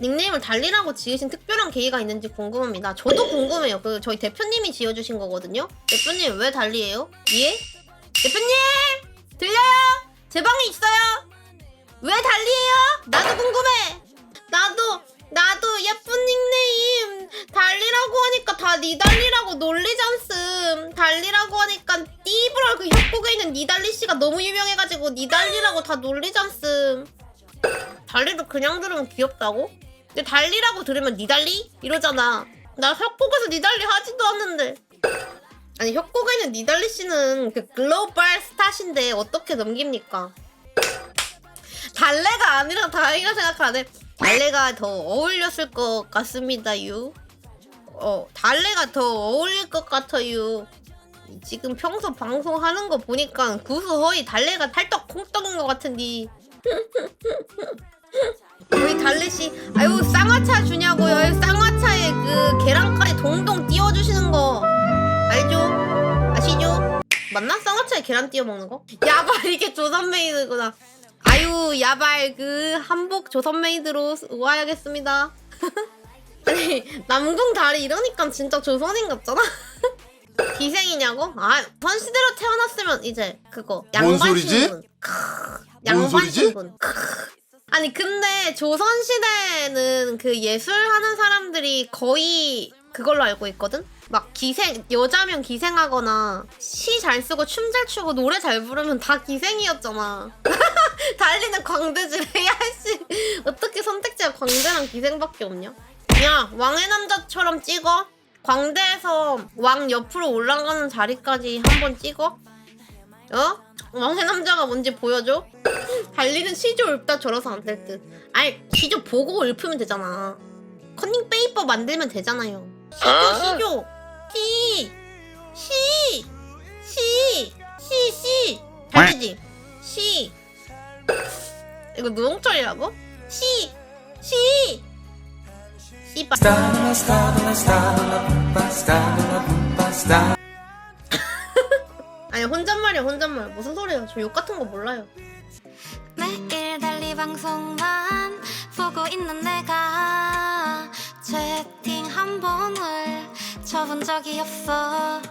닉네임을 달리라고 지으신 특별한 계기가 있는지 궁금합니다. 저도 궁금해요. 그 저희 대표님이 지어주신 거거든요. 대표님 왜 달리예요? 예? 대표님 들려요? 제 방에 있어요. 왜 달리예요? 나도 궁금해. 나도 나도 예쁜 닉네임 달리라고 하니까 다 니달리라고 놀리잖음. 달리라고 하니까 띠브랄 그 협곡에 있는 니달리 씨가 너무 유명해가지고 니달리라고 다 놀리잖음. 달리도 그냥 들으면 귀엽다고? 근데 달리라고 들으면 니달리? 이러잖아. 나 협곡에서 니달리 하지도 않는데. 아니 협곡에 있는 니달리 씨는 그 글로벌 스타신데 어떻게 넘깁니까? 달래가 아니라 다행이라 생각하네. 달래가 더 어울렸을 것 같습니다, 유. 어, 달래가 더 어울릴 것 같아요. 지금 평소 방송하는 거 보니까 구수 허이 달래가 탈떡 콩떡인 것 같은데. 우리 달래 씨, 아유 쌍화차 주냐고요? 쌍화차에 그 계란까지 동동 띄워주시는 거 알죠? 아시죠? 맞나? 쌍화차에 계란 띄워 먹는 거? 야발 이게 조선 메이드구나. 아유 야발 그 한복 조선 메이드로 와야겠습니다. 아니 남궁 다리 이러니까 진짜 조선인 같잖아. 기생이냐고? 아 선시대로 태어났으면 이제 그거 뭔 양반 소리지? 신분. 크으, 양반 소리지? 신분. 크으. 아니 근데 조선 시대는 그 예술하는 사람들이 거의 그걸로 알고 있거든. 막 기생 여자면 기생하거나 시 잘 쓰고 춤 잘 추고 노래 잘 부르면 다 기생이었잖아. 달리는 광대질 해야 씨 어떻게 선택지가 광대랑 기생밖에 없냐? 야 왕의 남자처럼 찍어. 광대에서 왕 옆으로 올라가는 자리까지 한번 찍어. 어? 왕의 남자가 뭔지 보여줘. 달리는 시조 읊다 저러서 안 될 듯. 아이 시조 보고 읊으면 되잖아. 컨닝 페이퍼 만들면 되잖아요. 시조 시조 시 시, 시, 시, 시. 잘 되지? 시. 이거 노홍철이라고? 시, 시. 씨발. 아니 혼잣말이야 혼잣말. 무슨 소리야? 저 욕 같은 거 몰라요. 매일 달리 방송만 보고 있는 내가 채팅 한 번을 쳐본 적이 없어